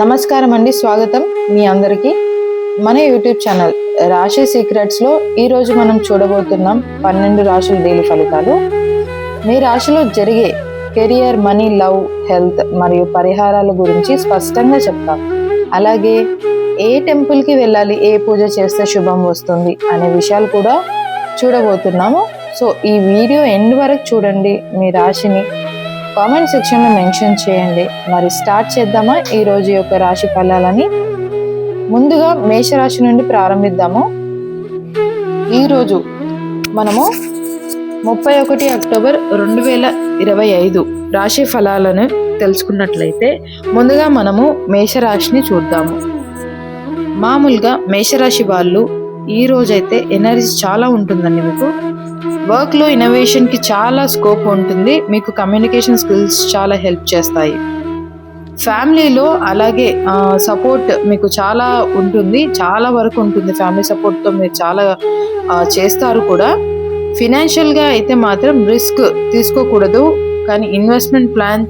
నమస్కారం అండి స్వాగతం మీ అందరికీ. మన యూట్యూబ్ ఛానల్ రాశి సీక్రెట్స్లో ఈ రోజు మనం చూడబోతున్నాం పన్నెండు రాశుల డైలీ ఫలితాలు. మీ రాశిలో జరిగే కెరియర్ మనీ లవ్ హెల్త్ మరియు పరిహారాల గురించి స్పష్టంగా చెప్తాం. అలాగే ఏ టెంపుల్కి వెళ్ళాలి ఏ పూజ చేస్తే శుభం వస్తుంది అనే విషయాలు కూడా చూడబోతున్నాము. సో ఈ వీడియో ఎండ్ వరకు చూడండి మీ రాశిని. కామెంట్ సెక్షన్లో మెన్షన్ చేయండి. మరి స్టార్ట్ చేద్దామా? ఈ రోజు యొక్క రాశి ఫలాలని ముందుగా మేషరాశి నుండి ప్రారంభిద్దాము. ఈరోజు మనము ముప్పై ఒకటి అక్టోబర్ రెండు వేల ఇరవై ఐదు రాశి ఫలాలను తెలుసుకున్నట్లయితే ముందుగా మనము మేషరాశిని చూద్దాము. మామూలుగా మేషరాశి వాళ్ళు ఈ రోజైతే ఎనర్జీ చాలా ఉంటుందండి మీకు. వర్క్లో ఇన్నోవేషన్కి చాలా స్కోప్ ఉంటుంది. మీకు కమ్యూనికేషన్ స్కిల్స్ చాలా హెల్ప్ చేస్తాయి. ఫ్యామిలీలో అలాగే సపోర్ట్ మీకు చాలా ఉంటుంది. చాలా వరకు ఉంటుంది. ఫ్యామిలీ సపోర్ట్తో మీరు చాలా చేస్తారు కూడా. ఫినాన్షియల్గా అయితే మాత్రం రిస్క్ తీసుకోకూడదు. కానీ ఇన్వెస్ట్మెంట్ ప్లాన్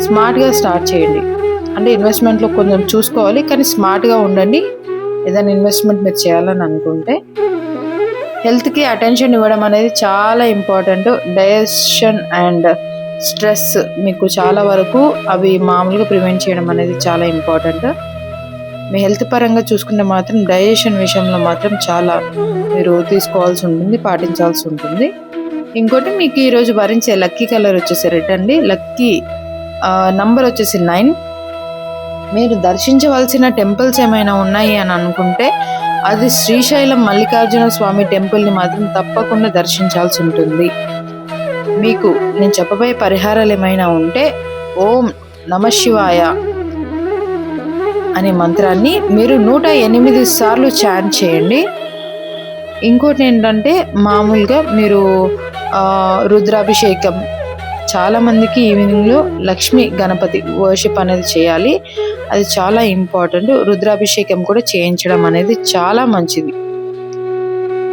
స్మార్ట్గా స్టార్ట్ చేయండి. అంటే ఇన్వెస్ట్మెంట్లో కొంచెం చూసుకోవాలి. కానీ స్మార్ట్గా ఉండండి. ఏదైనా ఇన్వెస్ట్మెంట్ మీరు చేయాలని అనుకుంటే. హెల్త్కి అటెన్షన్ ఇవ్వడం అనేది చాలా ఇంపార్టెంట్. డైజెషన్ అండ్ స్ట్రెస్ మీకు చాలా వరకు అవి మామూలుగా ప్రివెంట్ చేయడం అనేది చాలా ఇంపార్టెంట్. మీ హెల్త్ పరంగా చూసుకుంటే మాత్రం డైజెషన్ విషయంలో మాత్రం చాలా మీరు తీసుకోవాల్సి ఉంటుంది పాటించాల్సి ఉంటుంది. ఇంకోటి మీకు ఈరోజు భరించే లక్కీ కలర్ వచ్చేసి రెడ్ అండి. లక్కీ నంబర్ వచ్చేసి నైన్. మీరు దర్శించవలసిన టెంపుల్స్ ఏమైనా ఉన్నాయి అని అనుకుంటే అది శ్రీశైలం మల్లికార్జున స్వామి టెంపుల్ని మాత్రం తప్పకుండా దర్శించాల్సి ఉంటుంది. మీకు నేను చెప్పబోయే పరిహారాలు ఏమైనా ఉంటే ఓం నమ శివాయ అనే మంత్రాన్ని మీరు నూట ఎనిమిది సార్లు చాన్ చేయండి. ఇంకోటి ఏంటంటే మామూలుగా మీరు రుద్రాభిషేకం చాలా మందికి ఈవినింగ్లో లక్ష్మి గణపతి వర్షిప్ అనేది చేయాలి. అది చాలా ఇంపార్టెంట్ రుద్రాభిషేకం కూడా చేయించడం అనేది చాలా మంచిది.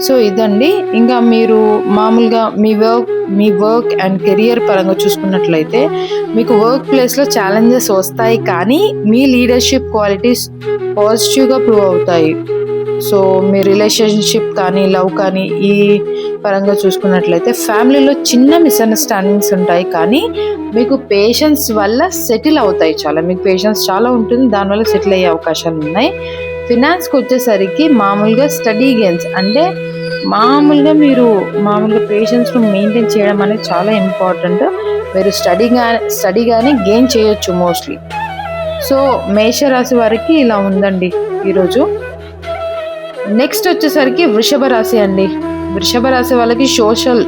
సో ఇదండి. ఇంకా మీరు మామూలుగా మీ వర్క్ మీ వర్క్ అండ్ కెరియర్ పరంగా చూసుకున్నట్లయితే మీకు వర్క్ ప్లేస్లో ఛాలెంజెస్ వస్తాయి కానీ మీ లీడర్షిప్ క్వాలిటీస్ పాజిటివ్గా ప్రూవ్ అవుతాయి. సో మీ రిలేషన్షిప్ కానీ లవ్ కానీ ఈ పరంగా చూసుకున్నట్లయితే ఫ్యామిలీలో చిన్న మిస్అండర్స్టాండింగ్స్ ఉంటాయి కానీ మీకు పేషెన్స్ వల్ల సెటిల్ అవుతాయి చాలా. మీకు పేషెన్స్ చాలా ఉంటుంది దానివల్ల సెటిల్ అయ్యే అవకాశాలు ఉన్నాయి. ఫినాన్స్కి వచ్చేసరికి మామూలుగా స్టడీ గేమ్స్ అంటే మామూలుగా మీరు మామూలుగా పేషెన్స్ను మెయింటైన్ చేయడం అనేది చాలా ఇంపార్టెంట్ మీరు స్టడీ స్టడీ కానీ గెయిన్ చేయొచ్చు మోస్ట్లీ సో మేషరాశి వారికి ఇలా ఉందండి ఈరోజు. నెక్స్ట్ వచ్చేసరికి వృషభ రాశి అండి. వృషభ రాశి వాళ్ళకి సోషల్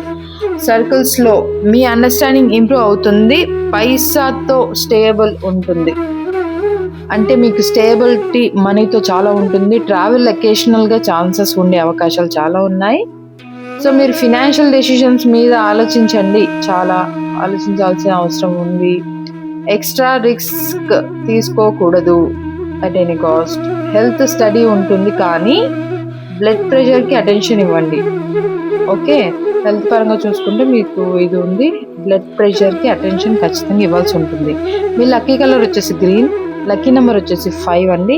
సర్కిల్స్లో మీ అండర్స్టాండింగ్ ఇంప్రూవ్ అవుతుంది. పైసాతో స్టేబుల్ ఉంటుంది. అంటే మీకు స్టేబిలిటీ మనీతో చాలా ఉంటుంది. ట్రావెల్ అకేషనల్గా ఛాన్సెస్ ఉండే అవకాశాలు చాలా ఉన్నాయి. సో మీరు ఫినాన్షియల్ డెసిషన్స్ మీద ఆలోచించండి. చాలా ఆలోచించాల్సిన అవసరం ఉంది. ఎక్స్ట్రా రిస్క్ తీసుకోకూడదు. At any cost health study ఉంటుంది కానీ బ్లడ్ ప్రెషర్కి అటెన్షన్ ఇవ్వండి. ఓకే హెల్త్ పరంగా చూసుకుంటే మీకు ఇది ఉంది. బ్లడ్ ప్రెషర్కి అటెన్షన్ ఖచ్చితంగా ఇవ్వాల్సి ఉంటుంది. మీ లక్కీ కలర్ వచ్చేసి గ్రీన్ లక్కీ నెంబర్ వచ్చేసి ఫైవ్ అండి.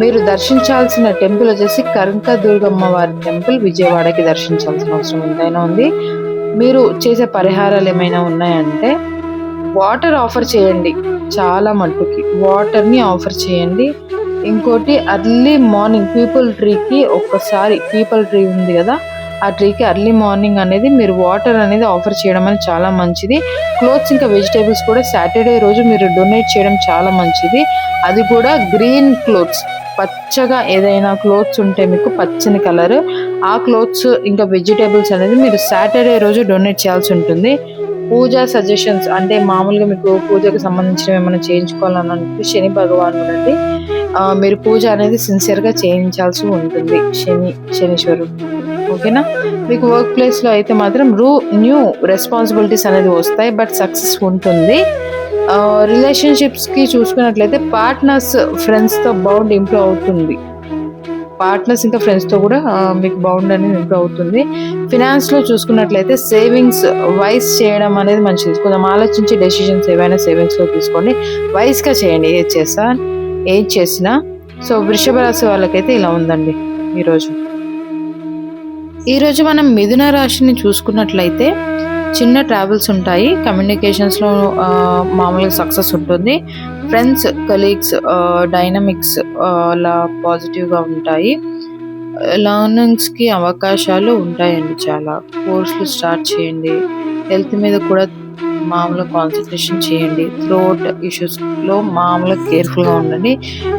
మీరు దర్శించాల్సిన టెంపుల్ వచ్చేసి కనక దుర్గమ్మ వారి టెంపుల్ విజయవాడకి దర్శించాల్సిన అవసరం ఎంతైనా ఉంది. మీరు చేసే పరిహారాలు ఏమైనా ఉన్నాయంటే వాటర్ ఆఫర్ చేయండి. చాలా మట్టుకి. వాటర్ని ఆఫర్ చేయండి. ఇంకోటి అర్లీ మార్నింగ్ పీపుల్ ట్రీకి ఒక్కసారి పీపుల్ ట్రీ ఉంది కదా ఆ ట్రీకి అర్లీ మార్నింగ్ అనేది మీరు వాటర్ అనేది ఆఫర్ చేయడం అనేది చాలా మంచిది. క్లోత్స్ ఇంకా వెజిటేబుల్స్ కూడా సాటర్డే రోజు మీరు డొనేట్ చేయడం చాలా మంచిది. అది కూడా గ్రీన్ క్లోత్స్ పచ్చగా ఏదైనా క్లోత్స్ ఉంటే మీకు పచ్చని కలర్ ఆ క్లోత్స్ ఇంకా వెజిటేబుల్స్ అనేది మీరు సాటర్డే రోజు డొనేట్ చేయాల్సి ఉంటుంది. పూజా సజెషన్స్ అంటే మామూలుగా మీకు పూజకు సంబంధించిన ఏమైనా చేయించుకోవాలని అనుకుంటే శని భగవానుడు అండి మీరు పూజ అనేది సిన్సియర్గా చేయించాల్సి ఉంటుంది శని శనీశ్వరుడు. ఓకేనా? మీకు వర్క్ ప్లేస్లో అయితే మాత్రం రూ న్యూ రెస్పాన్సిబిలిటీస్ అనేది వస్తాయి బట్ సక్సెస్ ఉంటుంది. రిలేషన్షిప్స్కి చూసుకున్నట్లయితే పార్ట్నర్స్ ఫ్రెండ్స్తో బౌండ్ ఇంప్రూవ్ అవుతుంది. పార్ట్నర్స్ ఇంకా ఫ్రెండ్స్తో కూడా మీకు బౌండ్ అనేది ఇంప్రూవ్ అవుతుంది ఫినాన్స్లో చూసుకున్నట్లయితే సేవింగ్స్ వైస్ చేయడం అనేది మంచిది. కొంచెం ఆలోచించి డెసిషన్స్ ఏవైనా సేవింగ్స్లో తీసుకోండి. వైస్గా చేయండి. ఏది చేస్తా ఏది చేసినా. సో వృషభ రాశి వాళ్ళకైతే ఇలా ఉందండి ఈరోజు ఈరోజు మనం మిథున రాశిని చూసుకున్నట్లయితే చిన్న ట్రావెల్స్ ఉంటాయి. కమ్యూనికేషన్స్లో మామూలుగా సక్సెస్ ఉంటుంది. ఫ్రెండ్స్ కలీగ్స్ డైనమిక్స్ అలా పాజిటివ్గా ఉంటాయి. లర్నింగ్స్కి అవకాశాలు ఉంటాయండి చాలా. కోర్సులు స్టార్ట్ చేయండి. హెల్త్ మీద కూడా మామూలుగా కాన్సన్ట్రేషన్ చేయండి. థ్రోట్ ఇష్యూస్లో మామూలుగా కేర్ఫుల్గా ఉండండి.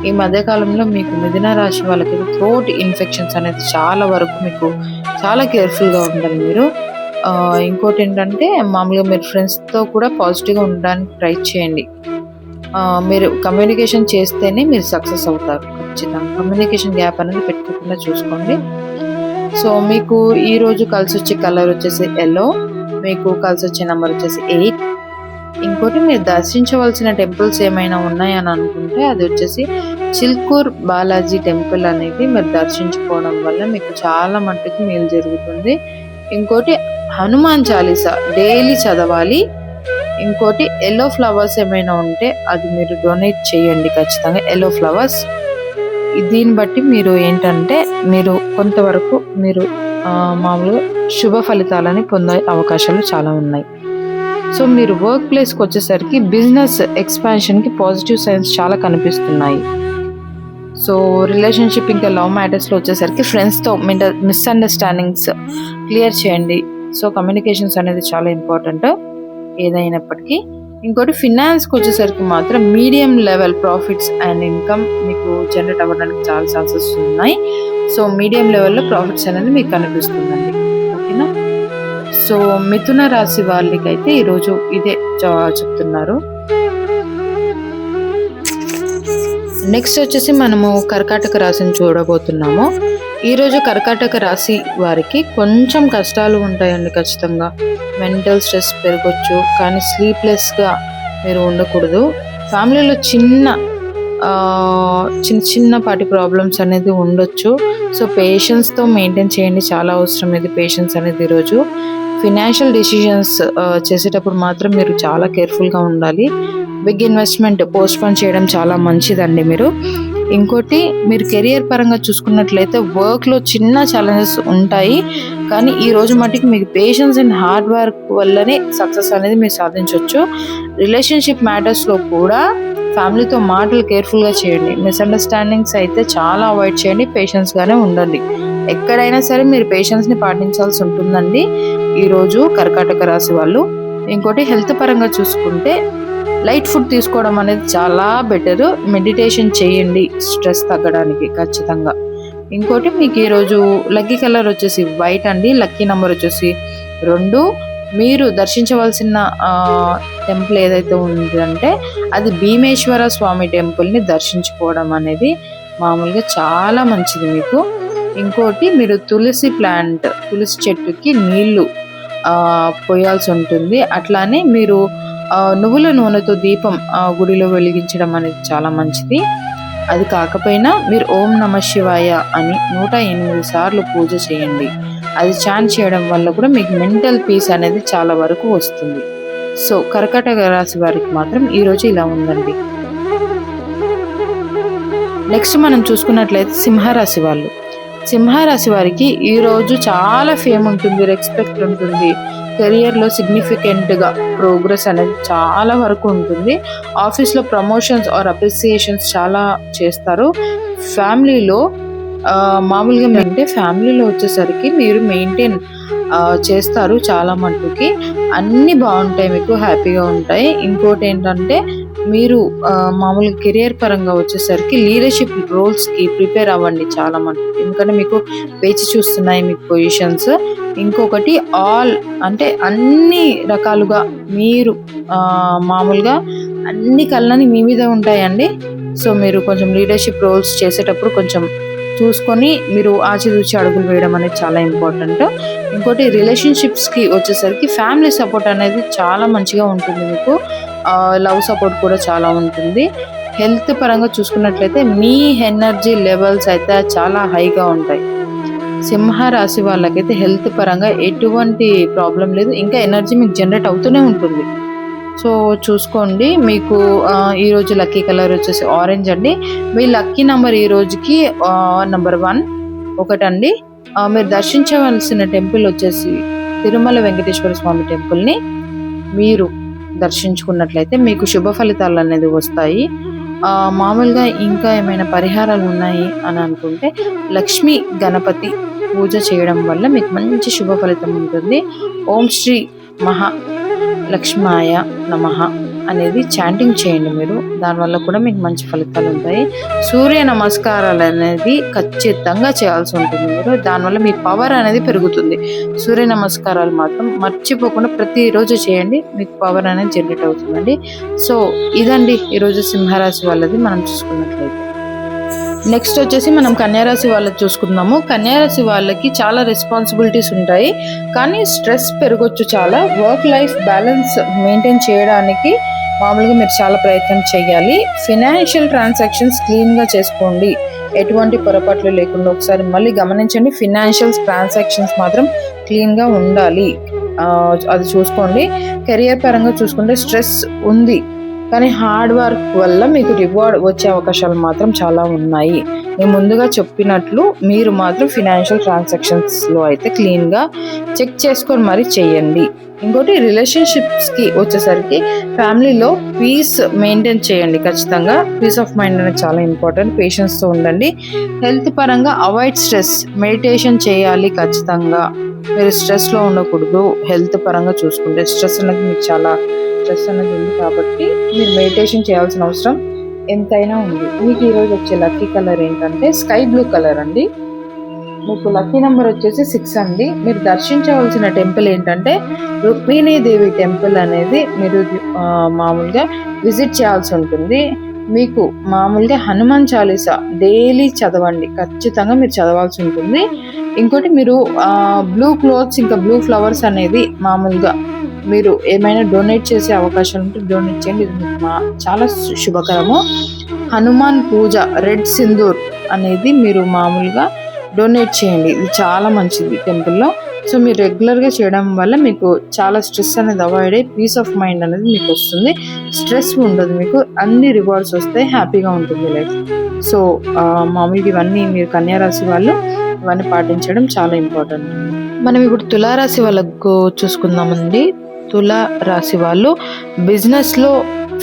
ఈ మధ్యకాలంలో మీకు మిథున రాశి వాళ్ళకి థ్రోట్ ఇన్ఫెక్షన్స్ అనేది చాలా వరకు మీకు చాలా కేర్ఫుల్గా ఉండాలి మీరు. ఇంకోటి ఏంటంటే మామూలుగా మీరు ఫ్రెండ్స్తో కూడా పాజిటివ్గా ఉండడానికి ట్రై చేయండి. మీరు కమ్యూనికేషన్ చేస్తేనే మీరు సక్సెస్ అవుతారు. ఖచ్చితంగా. కమ్యూనికేషన్ గ్యాప్ అనేది పెట్టుకోకుండా చూసుకోండి. సో మీకు ఈరోజు కలిసి వచ్చే కలర్ వచ్చేసి ఎల్లో మీకు కలిసి వచ్చే నెంబర్ వచ్చేసి ఎయిట్ ఇంకోటి మీరు దర్శించవలసిన టెంపుల్స్ ఏమైనా ఉన్నాయని అనుకుంటే అది వచ్చేసి చిల్కూర్ బాలాజీ టెంపుల్ అనేది మీరు దర్శించుకోవడం వల్ల మీకు చాలా మట్టుకు మేలు జరుగుతుంది. ఇంకోటి హనుమాన్ చాలీసా డైలీ చదవాలి. ఇంకోటి ఎల్లో ఫ్లవర్స్ ఏమైనా ఉంటే అది మీరు డొనేట్ చేయండి ఖచ్చితంగా. ఎల్లో ఫ్లవర్స్ దీన్ని బట్టి మీరు ఏంటంటే మీరు కొంతవరకు మీరు మామూలుగా శుభ ఫలితాలని పొందే అవకాశాలు చాలా ఉన్నాయి. సో మీరు వర్క్ ప్లేస్కి వచ్చేసరికి బిజినెస్ ఎక్స్పాన్షన్కి పాజిటివ్ సైన్స్ చాలా కనిపిస్తున్నాయి. సో రిలేషన్షిప్ ఇంకా లవ్ మ్యాటర్స్లో వచ్చేసరికి ఫ్రెండ్స్తో మిస్అండర్స్టాండింగ్స్ క్లియర్ చేయండి. సో కమ్యూనికేషన్స్ అనేది చాలా ఇంపార్టెంట్ ఏదైనప్పటికీ ఇంకోటి ఫినాన్స్కి వచ్చేసరికి మాత్రం medium level profits and income మీకు జనరేట్ అవ్వడానికి చాలా ఛాన్సెస్ ఉన్నాయి. సో మీడియం లెవెల్లో ప్రాఫిట్స్ అనేది మీకు కనిపిస్తుందండి. ఓకేనా? సో మిథున రాశి వాళ్ళకైతే ఈరోజు ఇదే చ- చెప్తున్నారు. నెక్స్ట్ వచ్చేసి మనము కర్కాటక రాశిని చూడబోతున్నాము. ఈరోజు కర్కాటక రాశి వారికి కొంచెం కష్టాలు ఉంటాయండి ఖచ్చితంగా. మెంటల్ స్ట్రెస్ పెరగచ్చు కానీ స్లీప్లెస్గా మీరు ఉండకూడదు. ఫ్యామిలీలో చిన్న చిన్న చిన్నపాటి ప్రాబ్లమ్స్ అనేది ఉండొచ్చు. సో పేషెన్స్తో మెయింటైన్ చేయండి. చాలా అవసరం ఇది పేషెన్స్ అనేది ఈరోజు ఫినాన్షియల్ డెసిషన్స్ చేసేటప్పుడు మాత్రం మీరు చాలా కేర్ఫుల్గా ఉండాలి. బిగ్ ఇన్వెస్ట్మెంట్ పోస్ట్పోన్ చేయడం చాలా మంచిదండి మీరు. ఇంకోటి మీరు కెరియర్ పరంగా చూసుకున్నట్లయితే వర్క్లో చిన్న ఛాలెంజెస్ ఉంటాయి. కానీ ఈ రోజు మటుకు మీకు పేషెన్స్ అండ్ హార్డ్ వర్క్ వల్లనే సక్సెస్ అనేది మీరు సాధించవచ్చు రిలేషన్షిప్ మ్యాటర్స్లో కూడా ఫ్యామిలీతో మాటలు కేర్ఫుల్గా చేయండి. మిస్అండర్స్టాండింగ్స్ అయితే చాలా అవాయిడ్ చేయండి. పేషెన్స్గానే ఉండండి. ఎక్కడైనా సరే మీరు పేషెన్స్ని పాటించాల్సి ఉంటుందండి. ఈరోజు కర్కాటక రాశి వాళ్ళు. ఇంకోటి హెల్త్ పరంగా చూసుకుంటే లైట్ ఫుడ్ తీసుకోవడం అనేది చాలా బెటర్. మెడిటేషన్ చేయండి. స్ట్రెస్ తగ్గడానికి ఖచ్చితంగా. ఇంకోటి మీకు ఈరోజు లక్కీ కలర్ వచ్చేసి వైట్ అండి. లక్కీ నెంబర్ వచ్చేసి రెండు. మీరు దర్శించవలసిన టెంపుల్ ఏదైతే ఉందంటే అది భీమేశ్వర స్వామి టెంపుల్ని దర్శించుకోవడం అనేది మామూలుగా చాలా మంచిది మీకు. ఇంకోటి మీరు తులసి ప్లాంట్ తులసి చెట్టుకి నీళ్ళు పోయాల్సి ఉంటుంది. అట్లానే మీరు నువ్వుల నూనెతో దీపం ఆ, గుడిలో వెలిగించడం అనేది చాలా మంచిది. అది కాకపోయినా మీరు ఓం నమ శివాయ అని నూట ఎనిమిది సార్లు పూజ చేయండి. అది చాన్ చేయడం వల్ల కూడా మీకు మెంటల్ పీస్ అనేది చాలా వరకు వస్తుంది. సో కర్కాటక రాశి వారికి మాత్రం ఈరోజు ఇలా ఉందండి. నెక్స్ట్ మనం చూసుకున్నట్లయితే సింహరాశి వాళ్ళు. సింహరాశి వారికి ఈరోజు చాలా ఫేమ్ ఉంటుంది రెస్పెక్ట్ ఉంటుంది. కెరియర్లో సిగ్నిఫికెంట్గా ప్రోగ్రెస్ అనేది చాలా వరకు ఉంటుంది. ఆఫీస్లో ప్రమోషన్స్ ఆర్ అప్రిసియేషన్స్ చాలా చేస్తారు. ఫ్యామిలీలో మామూలుగా అంటే ఫ్యామిలీలో వచ్చేసరికి మీరు మెయింటైన్ చేస్తారు చాలా మట్టుకి. అన్నీ బాగుంటాయి మీకు హ్యాపీగా ఉంటాయి. ఇంకోటి ఏంటంటే మీరు మామూలుగా కెరియర్ పరంగా వచ్చేసరికి లీడర్షిప్ రోల్స్కి ప్రిపేర్ అవ్వండి చాలా మంది. ఎందుకంటే మీకు వేచి చూస్తున్నాయి మీకు పొజిషన్స్. ఇంకొకటి ఆల్ అంటే అన్ని రకాలుగా మీరు మామూలుగా అన్ని కళ్ళని మీ మీద ఉంటాయండి. సో మీరు కొంచెం లీడర్షిప్ రోల్స్ చేసేటప్పుడు కొంచెం చూసుకొని మీరు ఆచితూచి అడుగులు వేయడం అనేది చాలా ఇంపార్టెంట్. ఇంకోటి రిలేషన్షిప్స్కి వచ్చేసరికి ఫ్యామిలీ సపోర్ట్ అనేది చాలా మంచిగా ఉంటుంది మీకు. లవ్ సపోర్ట్ కూడా చాలా ఉంటుంది. హెల్త్ పరంగా చూసుకున్నట్లయితే మీ ఎనర్జీ లెవెల్స్ అయితే చాలా హైగా ఉంటాయి. సింహ రాశి వాళ్ళకైతే హెల్త్ పరంగా ఎటువంటి ప్రాబ్లం లేదు. ఇంకా ఎనర్జీ మీకు జనరేట్ అవుతూనే ఉంటుంది. సో చూసుకోండి. మీకు ఈరోజు లక్కీ కలర్ వచ్చేసి ఆరెంజ్ అండి. మీ లక్కీ నెంబర్ ఈ రోజుకి నెంబర్ వన్. ఒకటండి. మీరు దర్శించవలసిన టెంపుల్ వచ్చేసి తిరుమల వెంకటేశ్వర స్వామి టెంపుల్ని మీరు దర్శించుకున్నట్లయితే మీకు శుభ ఫలితాలు అనేది వస్తాయి. మామూలుగా ఇంకా ఏమైనా పరిహారాలు ఉన్నాయి అని అనుకుంటే లక్ష్మి గణపతి పూజ చేయడం వల్ల మీకు మంచి శుభ ఫలితం ఉంటుంది. ఓం శ్రీ మహా లక్ష్మాయ నమః. అనేది చాంటింగ్ చేయండి మీరు. దానివల్ల కూడా మీకు మంచి ఫలితాలు ఉంటాయి. సూర్య నమస్కారాలు అనేది ఖచ్చితంగా చేయాల్సి ఉంటుంది మీరు. దానివల్ల మీ పవర్ అనేది పెరుగుతుంది. సూర్య నమస్కారాలు మాత్రం మర్చిపోకుండా ప్రతిరోజు చేయండి. మీకు పవర్ అనేది జనరేట్ అవుతుందండి. సో ఇదండి ఈరోజు సింహరాశి వాళ్ళది. మనం చూసుకున్నట్లయితే. నెక్స్ట్ వచ్చేసి మనం కన్యారాశి వాళ్ళకి చూసుకుందాము. కన్యారాశి వాళ్ళకి చాలా రెస్పాన్సిబిలిటీస్ ఉంటాయి. కానీ స్ట్రెస్ పెరగొచ్చు చాలా. వర్క్ లైఫ్ బ్యాలెన్స్ మెయింటైన్ చేయడానికి మామూలుగా మీరు చాలా ప్రయత్నం చేయాలి. ఫినాన్షియల్ ట్రాన్సాక్షన్స్ క్లీన్గా చేసుకోండి. ఎటువంటి పొరపాట్లు లేకుండా ఒకసారి మళ్ళీ గమనించండి. ఫినాన్షియల్ ట్రాన్సాక్షన్స్ మాత్రం క్లీన్గా ఉండాలి. అది చూసుకోండి. కెరియర్ పరంగా చూసుకుంటే స్ట్రెస్ ఉంది. కానీ హార్డ్ వర్క్ వల్ల మీకు రివార్డ్ వచ్చే అవకాశాలు మాత్రం చాలా ఉన్నాయి. నేను ముందుగా చెప్పినట్లు మీరు మాత్రం ఫినాన్షియల్ ట్రాన్సాక్షన్స్లో అయితే క్లీన్గా చెక్ చేసుకొని మరి చేయండి. ఇంకోటి రిలేషన్షిప్స్కి వచ్చేసరికి ఫ్యామిలీలో పీస్ మెయింటైన్ చేయండి ఖచ్చితంగా. పీస్ ఆఫ్ మైండ్ అనేది చాలా ఇంపార్టెంట్. పేషెన్స్తో ఉండండి. హెల్త్ పరంగా అవాయిడ్ స్ట్రెస్. మెడిటేషన్ చేయాలి ఖచ్చితంగా. మీరు స్ట్రెస్లో ఉండకూడదు. హెల్త్ పరంగా చూసుకుంటే స్ట్రెస్ అనేది మీకు చాలా స్ట్రెస్ అనేది ఉంది కాబట్టి మీరు మెడిటేషన్ చేయాల్సిన అవసరం ఎంతైనా ఉంది. మీకు ఈరోజు వచ్చే లక్కీ కలర్ ఏంటంటే స్కై బ్లూ కలర్ అండి. మీకు లక్కీ నెంబర్ వచ్చేసి సిక్స్ అండి. మీరు దర్శించవలసిన టెంపుల్ ఏంటంటే రుక్మిణీదేవి టెంపుల్ అనేది మీరు మామూలుగా విజిట్ చేయాల్సి ఉంటుంది. మీకు మామూలుగా హనుమాన్ చాలీసా డైలీ చదవండి. ఖచ్చితంగా మీరు చదవాల్సి ఉంటుంది. ఇంకోటి మీరు బ్లూ క్లోత్స్ ఇంకా బ్లూ ఫ్లవర్స్ అనేది మామూలుగా మీరు ఏమైనా డొనేట్ చేసే అవకాశం ఉంటే డొనేట్ చేయండి. ఇది మీకు మా- చాలా శు- శుభకరము. హనుమాన్ పూజ రెడ్ సింధూర్ అనేది మీరు మామూలుగా డొనేట్ చేయండి. ఇది చాలా మంచిది టెంపుల్లో. సో మీరు రెగ్యులర్గా చేయడం వల్ల మీకు చాలా స్ట్రెస్ అనేది అవాయిడ్ అయ్యి పీస్ ఆఫ్ మైండ్ అనేది మీకు వస్తుంది. స్ట్రెస్ ఉండదు మీకు. అన్ని రివార్డ్స్ వస్తాయి. హ్యాపీగా ఉంటుంది లైఫ్ సో మామూలుగా ఇవన్నీ మీరు కన్యారాశి వాళ్ళు ఇవన్నీ పాటించడం చాలా ఇంపార్టెంట్ మనం ఇప్పుడు తులారాశి వాళ్ళకు చూసుకుందామండి. తులా రాశి వాళ్ళు బిజినెస్లో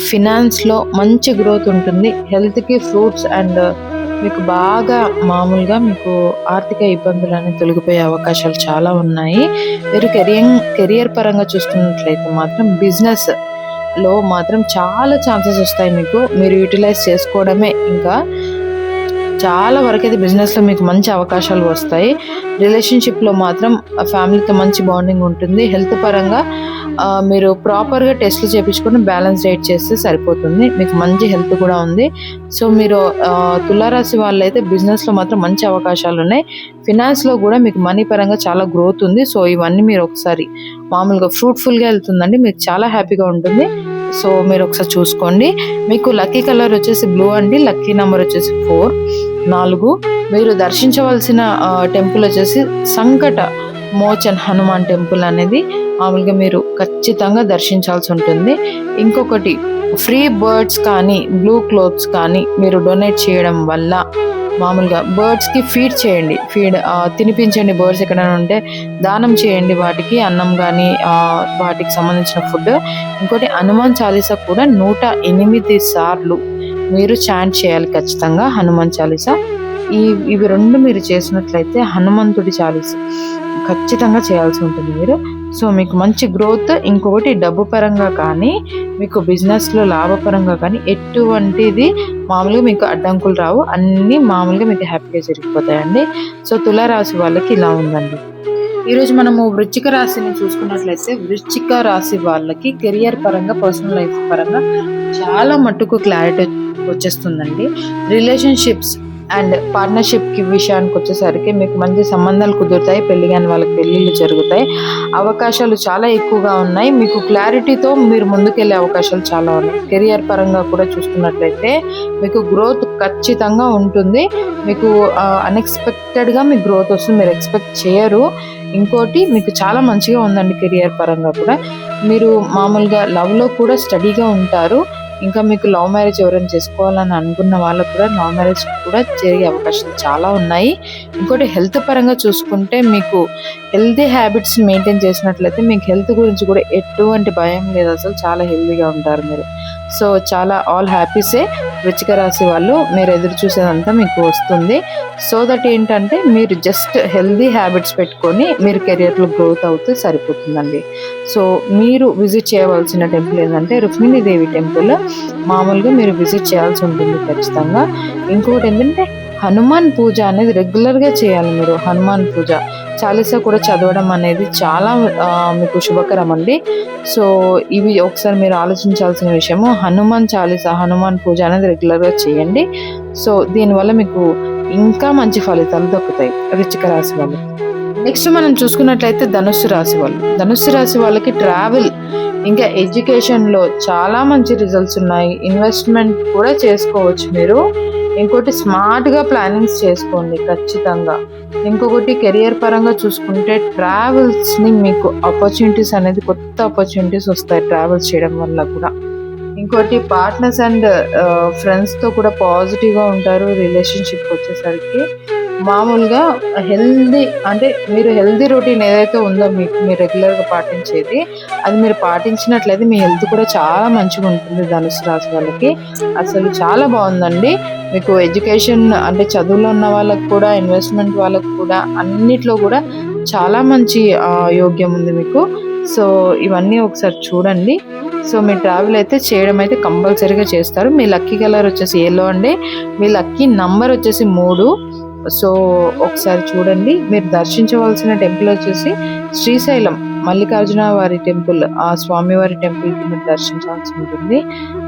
ఫినాన్స్లో మంచి గ్రోత్ ఉంటుంది. హెల్త్కి ఫ్రూట్స్ అండ్ మీకు బాగా మామూలుగా మీకు ఆర్థిక ఇబ్బందులు అనేవి తొలగిపోయే అవకాశాలు చాలా ఉన్నాయి. మీరు కెరియర్ కెరియర్ పరంగా చూసుకున్నట్లయితే మాత్రం బిజినెస్లో మాత్రం చాలా ఛాన్సెస్ వస్తాయి మీకు. మీరు యూటిలైజ్ చేసుకోవడమే ఇంకా చాలా వరకు అయితే బిజినెస్లో మీకు మంచి అవకాశాలు వస్తాయి. రిలేషన్షిప్లో మాత్రం ఫ్యామిలీతో మంచి బాండింగ్ ఉంటుంది. హెల్త్ పరంగా మీరు ప్రాపర్గా టెస్ట్లు చేయించుకొని బ్యాలెన్స్ డైట్ చేస్తే సరిపోతుంది. మీకు మంచి హెల్త్ కూడా ఉంది. సో మీరు తులారాశి వాళ్ళు వాళ్ళైతే బిజినెస్లో మాత్రం మంచి అవకాశాలు ఉన్నాయి. ఫినాన్స్లో కూడా మీకు మనీ పరంగా చాలా గ్రోత్ ఉంది. సో ఇవన్నీ మీరు ఒకసారి మామూలుగా ఫ్రూట్ఫుల్గా వెళ్తుందండి. మీకు చాలా హ్యాపీగా ఉంటుంది. సో మీరు ఒకసారి చూసుకోండి. మీకు లక్కీ కలర్ వచ్చేసి బ్లూ అండి. లక్కీ నెంబర్ వచ్చేసి ఫోర్ నాలుగు. మీరు దర్శించవలసిన టెంపుల్ వచ్చేసి సంకట మోచన్ హనుమాన్ టెంపుల్ అనేది. మామూలుగా మీరు ఖచ్చితంగా దర్శించాల్సి ఉంటుంది. ఇంకొకటి ఫ్రీ బర్డ్స్ కానీ బ్లూ క్లోత్స్ కానీ మీరు డొనేట్ చేయడం వల్ల మామూలుగా బర్డ్స్కి ఫీడ్ చేయండి. ఫీడ్ తినిపించండి బర్డ్స్ ఎక్కడైనా ఉంటే. దానం చేయండి వాటికి అన్నం కానీ వాటికి సంబంధించిన ఫుడ్. ఇంకోటి హనుమాన్ చాలీసా కూడా నూట ఎనిమిది సార్లు మీరు చాంట్ చేయాలి ఖచ్చితంగా హనుమాన్ చాలీసా. ఈ ఇవి రెండు మీరు చేసినట్లయితే హనుమంతుడి చాలీస. ఖచ్చితంగా చేయాల్సి ఉంటుంది మీరు. సో మీకు మంచి గ్రోత్ ఇంకొకటి డబ్బు పరంగా కానీ మీకు బిజినెస్లో లాభపరంగా కానీ ఎటువంటిది మామూలుగా మీకు అడ్డంకులు రావు. అన్నీ మామూలుగా మీకు హ్యాపీగా జరిగిపోతాయండి. సో తులారాశి వాళ్ళకి ఇలా ఉందండి. ఈరోజు మనము వృచ్చిక రాశిని చూసుకున్నట్లయితే వృచ్చిక రాశి వాళ్ళకి కెరియర్ పరంగా పర్సనల్ లైఫ్ పరంగా చాలా మట్టుకు క్లారిటీ వచ్చేస్తుందండి. రిలేషన్షిప్స్ అండ్ పార్ట్నర్షిప్కి విషయానికి వచ్చేసరికి మీకు మంచి సంబంధాలు కుదురుతాయి పెళ్ళి కాని వాళ్ళకి పెళ్ళిళ్ళు జరుగుతాయి. అవకాశాలు చాలా ఎక్కువగా ఉన్నాయి. మీకు క్లారిటీతో మీరు ముందుకెళ్ళే అవకాశాలు చాలా ఉన్నాయి. కెరియర్ పరంగా కూడా చూసుకున్నట్లయితే మీకు గ్రోత్ ఖచ్చితంగా ఉంటుంది. మీకు అన్ఎక్స్పెక్టెడ్గా మీకు గ్రోత్ వస్తుంది. మీరు ఎక్స్పెక్ట్ చేయరు. ఇంకోటి మీకు చాలా మంచిగా ఉందండి కెరియర్ పరంగా కూడా. మీరు మామూలుగా లవ్లో కూడా స్టడీగా ఉంటారు. ఇంకా మీకు లవ్ మ్యారేజ్ ఎవరైనా చేసుకోవాలని అనుకున్న వాళ్ళకు కూడా లవ్ మ్యారేజ్ కూడా జరిగే అవకాశాలు చాలా ఉన్నాయి. ఇంకోటి హెల్త్ పరంగా చూసుకుంటే మీకు హెల్తీ హ్యాబిట్స్ మెయింటైన్ చేసినట్లయితే మీకు హెల్త్ గురించి కూడా ఎటువంటి భయం లేదు. అసలు చాలా హెల్తీగా ఉంటారు మీరు. సో చాలా ఆల్ హ్యాపీసే. వృచ్చిక రాశి వాళ్ళు మీరు ఎదురు చూసేదంతా మీకు వస్తుంది. సో దట్ ఏంటంటే మీరు జస్ట్ హెల్దీ హ్యాబిట్స్ పెట్టుకొని మీరు కెరియర్లో గ్రోత్ అవుతే సరిపోతుందండి. సో మీరు విజిట్ చేయవలసిన టెంపుల్ ఏంటంటే రుక్మిణీదేవి టెంపుల్. మామూలుగా మీరు విజిట్ చేయాల్సి ఉంటుంది ఖచ్చితంగా. ఇంకొకటి ఏంటంటే హనుమాన్ పూజ అనేది రెగ్యులర్గా చేయాలి మీరు హనుమాన్ పూజ. చాలీసా కూడా చదవడం అనేది చాలా మీకు శుభకరం అండి. సో ఇవి ఒకసారి మీరు ఆలోచించాల్సిన విషయము హనుమాన్ చాలీసా హనుమాన్ పూజ అనేది రెగ్యులర్గా చేయండి. సో దీనివల్ల మీకు ఇంకా మంచి ఫలితాలు దొక్కుతాయి రుచిక రాశి వాళ్ళు. నెక్స్ట్ మనం చూసుకున్నట్లయితే ధనుస్సు రాశి వాళ్ళు. ధనుస్సు రాశి వాళ్ళకి ట్రావెల్ ఇంకా ఎడ్యుకేషన్లో చాలా మంచి రిజల్ట్స్ ఉన్నాయి. ఇన్వెస్ట్మెంట్ కూడా చేసుకోవచ్చు మీరు. ఇంకోటి స్మార్ట్గా ప్లానింగ్స్ చేసుకోండి ఖచ్చితంగా. ఇంకొకటి కెరియర్ పరంగా చూసుకుంటే ట్రావెల్స్ని మీకు ఆపర్చునిటీస్ అనేది కొత్త ఆపర్చునిటీస్ వస్తాయి ట్రావెల్స్ చేయడం వల్ల కూడా. ఇంకోటి పార్ట్నర్స్ అండ్ ఫ్రెండ్స్తో కూడా పాజిటివ్గా ఉంటారు. రిలేషన్షిప్ వచ్చేసరికి మామూలుగా హెల్దీ అంటే మీరు హెల్దీ రొటీన్ ఏదైతే ఉందో మీకు మీరు రెగ్యులర్గా పాటించేది అది మీరు పాటించినట్లయితే మీ హెల్త్ కూడా చాలా మంచిగా ఉంటుంది ధనుసు రాశి వాళ్ళకి. అసలు చాలా బాగుందండి. మీకు ఎడ్యుకేషన్ అంటే చదువులో ఉన్న వాళ్ళకు కూడా ఇన్వెస్ట్మెంట్ వాళ్ళకు కూడా అన్నిట్లో కూడా చాలా మంచి యోగ్యం ఉంది మీకు. సో ఇవన్నీ ఒకసారి చూడండి. సో మీ ట్రావెల్ అయితే చేయడం అయితే కంపల్సరీగా చేస్తారు. మీ లక్కీ కలర్ వచ్చేసి ఎల్లో అండి. మీ లక్కీ నంబర్ వచ్చేసి మూడు. సో ఒకసారి చూడండి. మీరు దర్శించవలసిన టెంపుల్ వచ్చేసి శ్రీశైలం మల్లికార్జున వారి టెంపుల్ ఆ స్వామివారి టెంపుల్ మీరు దర్శించాల్సి ఉంటుంది.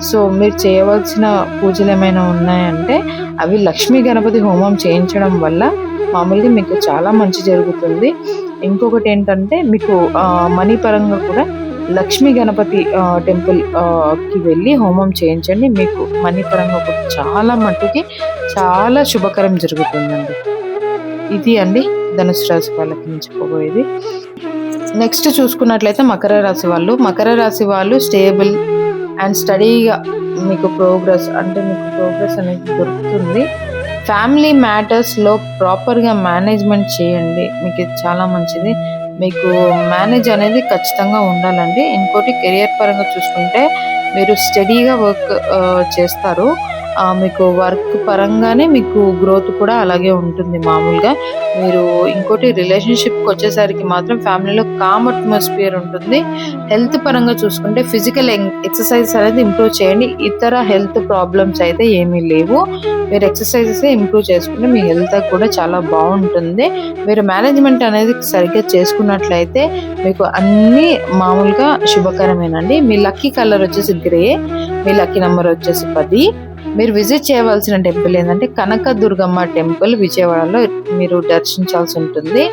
సో మీరు చేయవలసిన పూజలు ఏమైనా ఉన్నాయంటే అవి లక్ష్మీ గణపతి హోమం చేయించడం వల్ల మామూలుగా మీకు చాలా మంచి జరుగుతుంది. ఇంకొకటి ఏంటంటే మీకు మనీ పరంగా కూడా లక్ష్మీ గణపతి టెంపుల్కి టెంపుల్కి వెళ్ళి హోమం చేయించండి. మీకు మనీ పరంగా చాలా మట్టుకి చాలా శుభకరం జరుగుతుందండి. ఇది అండి ధనుసు రాశి వాళ్ళకి నేను చెప్పబోయేది నెక్స్ట్ చూసుకున్నట్లయితే మకర రాశి వాళ్ళు. మకర రాశి వాళ్ళు స్టేబుల్ అండ్ స్టడీగా మీకు ప్రోగ్రెస్ అంటే మీకు ప్రోగ్రెస్ అనేది దొరుకుతుంది. ఫ్యామిలీ మ్యాటర్స్లో ప్రాపర్గా మేనేజ్మెంట్ చేయండి. మీకు ఇది చాలా మంచిది. మీకు మేనేజ్ అనేది ఖచ్చితంగా ఉండాలండి. ఇంకోటి కెరియర్ పరంగా చూసుకుంటే మీరు స్టడీగా వర్క్ uh, చేస్తారు. మీకు వర్క్ పరంగానే మీకు గ్రోత్ కూడా అలాగే ఉంటుంది మామూలుగా. మీరు ఇంకోటి రిలేషన్షిప్కి వచ్చేసరికి మాత్రం ఫ్యామిలీలో కామ్ అట్మాస్ఫియర్ ఉంటుంది. హెల్త్ పరంగా చూసుకుంటే ఫిజికల్ ఎక్సర్సైజ్ అనేది ఇంప్రూవ్ చేయండి. ఇతర హెల్త్ ప్రాబ్లమ్స్ అయితే ఏమీ లేవు. మీరు ఎక్సర్సైజెస్ ఇంప్రూవ్ చేసుకుంటే మీ హెల్త్ కూడా చాలా బాగుంటుంది. మీరు మేనేజ్మెంట్ అనేది సరిగ్గా చేసుకున్నట్లయితే మీకు అన్ని మామూలుగా శుభకరమేనండి. మీ లక్కీ కలర్ వచ్చేసి గ్రే మీ లక్కీ నెంబర్ వచ్చేసి పది మీరు విజిట్ చేయవలసిన టెంపుల్ ఏంటంటే కనకదుర్గమ్మ టెంపుల్ విజయవాడలో మీరు దర్శించాల్సి ఉంటుంది.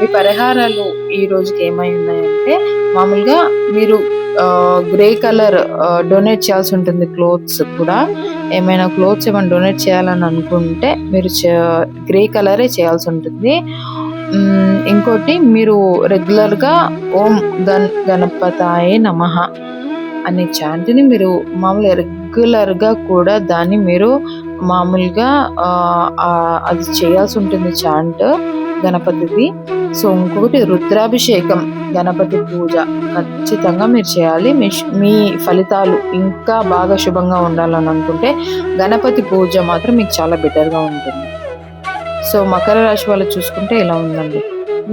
మీ పరిహారాలు ఈ రోజుకి ఏమై ఉన్నాయంటే మామూలుగా మీరు గ్రే కలర్ డొనేట్ చేయాల్సి ఉంటుంది క్లోత్స్ కూడా. ఏమైనా క్లోత్స్ ఏమైనా డొనేట్ చేయాలని అనుకుంటే మీరు గ్రే కలరే చేయాల్సి ఉంటుంది. ఇంకోటి మీరు రెగ్యులర్గా ఓం గన్ గణపతాయ నమః అనే చాంటిని మీరు మామూలుగా రెగ్యులర్గా కూడా దాన్ని మీరు మామూలుగా అది చేయాల్సి ఉంటుంది చాంట్ గణపతిది. సో ఇంకొకటి రుద్రాభిషేకం గణపతి పూజ ఖచ్చితంగా మీరు చేయాలి. మీ మీ ఫలితాలు ఇంకా బాగా శుభంగా ఉండాలని అనుకుంటే గణపతి పూజ మాత్రం మీకు చాలా బెటర్గా ఉంటుంది. సో మకర రాశి వాళ్ళు చూసుకుంటే ఇలా ఉందండి.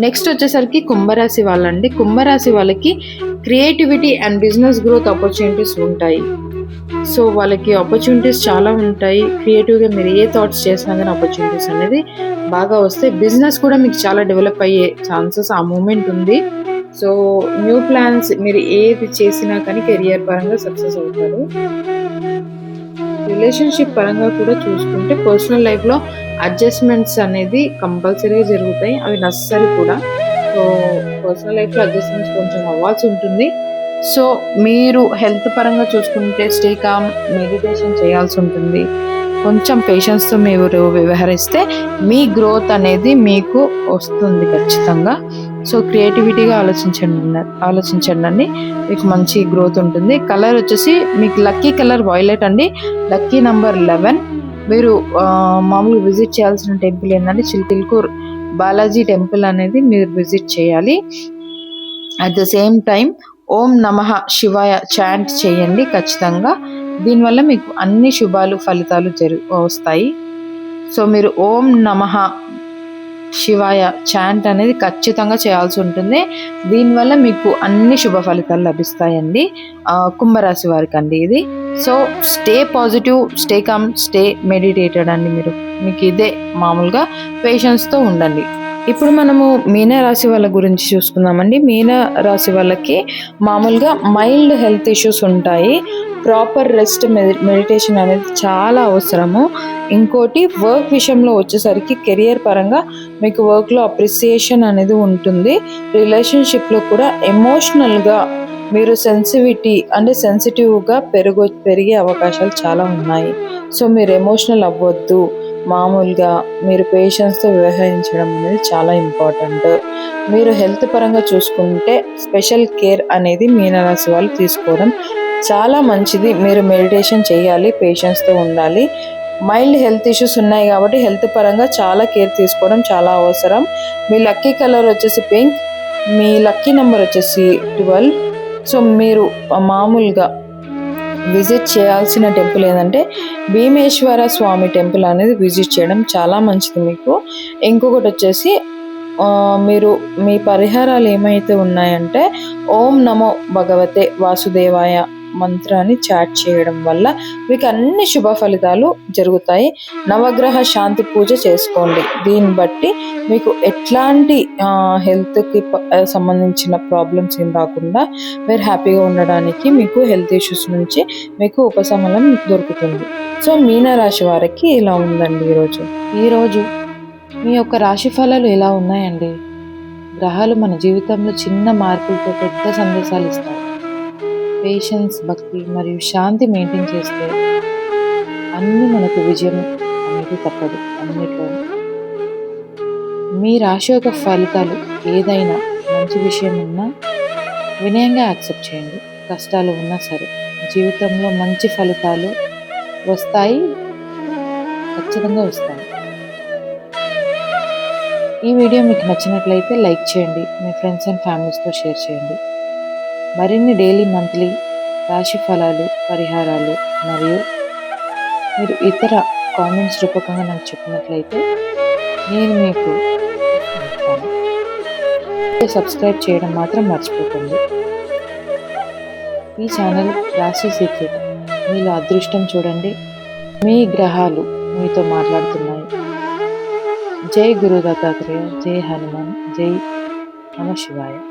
నెక్స్ట్ వచ్చేసరికి కుంభరాశి వాళ్ళండి. కుంభరాశి వాళ్ళకి creativity and business growth opportunities ఉంటాయి. సో వాళ్ళకి ఆపర్చునిటీస్ చాలా ఉంటాయి. క్రియేటివ్గా మీరు ఏ థాట్స్ చేసినా కానీ ఆపర్చునిటీస్ అనేది బాగా వస్తే బిజినెస్ కూడా మీకు చాలా డెవలప్ అయ్యే ఛాన్సెస్ ఆ మూమెంట్ ఉంది. సో న్యూ ప్లాన్స్ మీరు ఏది చేసినా కానీ కెరియర్ పరంగా సక్సెస్ అవుతారు. రిలేషన్షిప్ పరంగా కూడా చూసుకుంటే పర్సనల్ లైఫ్లో అడ్జస్ట్మెంట్స్ అనేది కంపల్సరీగా జరుగుతాయి. అవి నచ్చసరి కూడా. సో పర్సనల్ లైఫ్లో అడ్జస్ట్మెంట్స్ కొంచెం అవ్వాల్సి ఉంటుంది. సో మీరు హెల్త్ పరంగా చూసుకుంటే స్టే కామ్ మెడిటేషన్ చేయాల్సి ఉంటుంది. కొంచెం పేషెన్స్తో మీరు వ్యవహరిస్తే మీ గ్రోత్ అనేది మీకు వస్తుంది ఖచ్చితంగా. సో క్రియేటివిటీగా ఆలోచించండి ఆలోచించండి. అండి మీకు మంచి గ్రోత్ ఉంటుంది. కలర్ వచ్చేసి మీకు లక్కీ కలర్ వైలెట్ అండి. Lucky number eleven. మీరు మామూలుగా విజిట్ చేయాల్సిన టెంపుల్ ఏంటంటే చిల్కిల్కూర్ బాలాజీ టెంపుల్ అనేది మీరు విజిట్ చేయాలి. At the same time Om Namah Shivaya chant చేయండి ఖచ్చితంగా. దీనివల్ల మీకు అన్ని శుభాలు ఫలితాలు జరు వస్తాయి. సో మీరు ఓం నమః శివాయ చాంట్ అనేది ఖచ్చితంగా చేయాల్సి ఉంటుంది. దీనివల్ల మీకు అన్ని శుభ ఫలితాలు లభిస్తాయండి. కుంభరాశి వారికి అండి ఇది. So stay positive stay calm stay meditated అండి మీరు. మీకు ఇదే మామూలుగా పేషెన్స్తో ఉండండి. ఇప్పుడు మనము మీనా రాశి వాళ్ళ గురించి చూసుకుందామండి. మీన రాశి వాళ్ళకి మామూలుగా మైల్డ్ హెల్త్ ఇష్యూస్ ఉంటాయి. ప్రాపర్ రెస్ట్ మెడిటేషన్ అనేది చాలా అవసరము. ఇంకోటి వర్క్ విషయంలో వచ్చేసరికి కెరియర్ పరంగా మీకు వర్క్లో అప్రిసియేషన్ అనేది ఉంటుంది. రిలేషన్షిప్లో కూడా ఎమోషనల్గా మీరు సెన్సివిటీ అంటే సెన్సిటివ్గా పెరుగు పెరిగే అవకాశాలు చాలా ఉన్నాయి. సో మీరు ఎమోషనల్ అవ్వద్దు. మామూలుగా మీరు పేషెన్స్తో వ్యవహరించడం అనేది చాలా ఇంపార్టెంట్ మీరు హెల్త్ పరంగా చూసుకుంటే స్పెషల్ కేర్ అనేది మీనరాశి వాళ్ళు తీసుకోవడం చాలా మంచిది. మీరు మెడిటేషన్ చేయాలి పేషెన్స్తో ఉండాలి. మైల్డ్ హెల్త్ ఇష్యూస్ ఉన్నాయి కాబట్టి హెల్త్ పరంగా చాలా కేర్ తీసుకోవడం చాలా అవసరం. మీ లక్కీ కలర్ వచ్చేసి పింక్ మీ లక్కీ నెంబర్ వచ్చేసి ట్వెల్వ్ సో మీరు మామూలుగా విజిట్ చేయాల్సిన టెంపుల్ ఏంటంటే భీమేశ్వర స్వామి టెంపుల్ అనేది విజిట్ చేయడం చాలా మంచిది మీకు. ఇంకొకటి వచ్చేసి మీరు మీ పరిహారాలు ఏమైతే ఉన్నాయంటే ఓం నమో భగవతే వాసుదేవాయ మంత్రాన్ని చాట్ చేయడం వల్ల మీకు అన్ని శుభ ఫలితాలు జరుగుతాయి. నవగ్రహ శాంతి పూజ చేసుకోండి. దీన్ని బట్టి మీకు ఎట్లాంటి హెల్త్కి సంబంధించిన ప్రాబ్లమ్స్ ఏం రాకుండా మీరు హ్యాపీగా ఉండడానికి మీకు హెల్త్ ఇష్యూస్ నుంచి మీకు ఉపశమనం దొరుకుతుంది. సో మీన రాశి వారికి ఇలా ఉందండి ఈరోజు. ఈరోజు మీ యొక్క రాశి ఫలాలు ఎలా ఉన్నాయండి? గ్రహాలు మన జీవితంలో చిన్న మార్పులతో పెద్ద సందేశాలు ఇస్తాయి. పేషెన్స్ భక్తి మరియు శాంతి మెయింటైన్ చేస్తే అన్ని మనకు విజయం అనేది తప్పదు. అన్నిట్లో మీ రాశి యొక్క ఫలితాలు ఏదైనా మంచి విషయం ఉన్నా వినయంగా యాక్సెప్ట్ చేయండి. కష్టాలు ఉన్నా సరే జీవితంలో మంచి ఫలితాలు వస్తాయి. ఖచ్చితంగా వస్తాయి. ఈ వీడియో మీకు నచ్చినట్లయితే లైక్ చేయండి. మీ ఫ్రెండ్స్ అండ్ ఫ్యామిలీస్తో షేర్ చేయండి. మరిన్ని డైలీ మంత్లీ రాశి ఫలాలు పరిహారాలు మరియు మీరు ఇతర కామెంట్స్ రూపకంగా నాకు చెప్పినట్లయితే నేను మీకు సబ్స్క్రైబ్ చేయడం మాత్రం మర్చిపోకండి. ఈ ఛానల్ రాశి సీక్రెట్ మీలో అదృష్టం చూడండి. మీ గ్రహాలు మీతో మాట్లాడుతున్నాయి. జై గురు దత్తాత్రేయ జై హనుమాన్ జై నమ శివాయ.